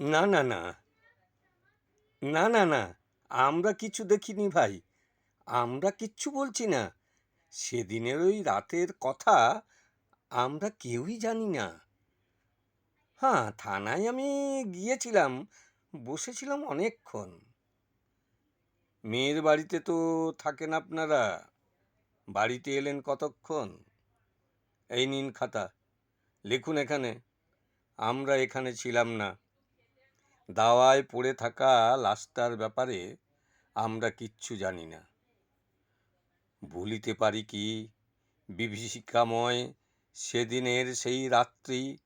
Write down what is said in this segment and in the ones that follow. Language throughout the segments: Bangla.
না না না। না না না। আমরা কিছু দেখিনি ভাই। আমরা কিচ্ছু বলছি না। সেদিনের ওই রাতের কথা আমরা কেউই জানি না। হ্যাঁ থানায় আমি গিয়েছিলাম, বসেছিলাম অনেকক্ষণ। মেয়ের বাড়িতে তো থাকেন আপনারা। বাড়িতে এলেন কতক্ষণ? এই নিন খাতা। লিখুন এখানে। আমরা এখানে ছিলাম না। দাওয়ায় পড়ে থাকা লাশটার ব্যাপারে আমরা কিচ্ছু জানি না। ভুলিতে পারি কি? বিভীষিকাময় সেদিনের সেই রাত্রি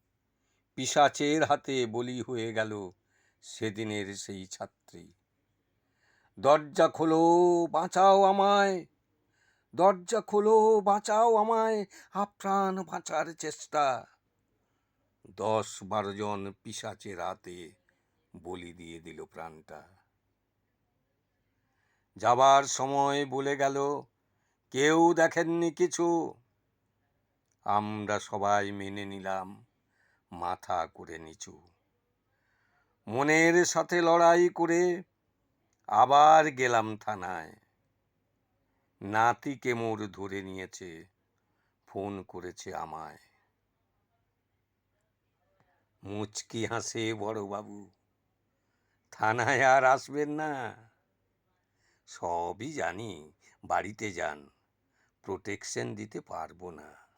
পিশাচের হাতে বলি হয়ে গেল সেদিনের সেই ছাত্রী। দরজা খোলো, বাঁচাও আমায়। দরজা খোলো, বাঁচাও আমায়। আপ্রাণ বাঁচার চেষ্টা। দশ বারো জন পিসাচের হাতে বলি দিয়ে দিল প্রাণটা। যাবার সময় বলে গেল, কেউ দেখেননি কিছু? আমরা সবাই মেনে নিলাম, মাথা করে নিচু। মনের সাথে লড়াই করে আবার গেলাম থানায়। নাতিকে মোর ধরে নিয়েছে, ফোন করেছে আমায়। মুচকি হাসে বড়বাবু। থানায় আর আসবেন না। সবই জানি বাড়িতে যান। প্রোটেকশন দিতে পারব না।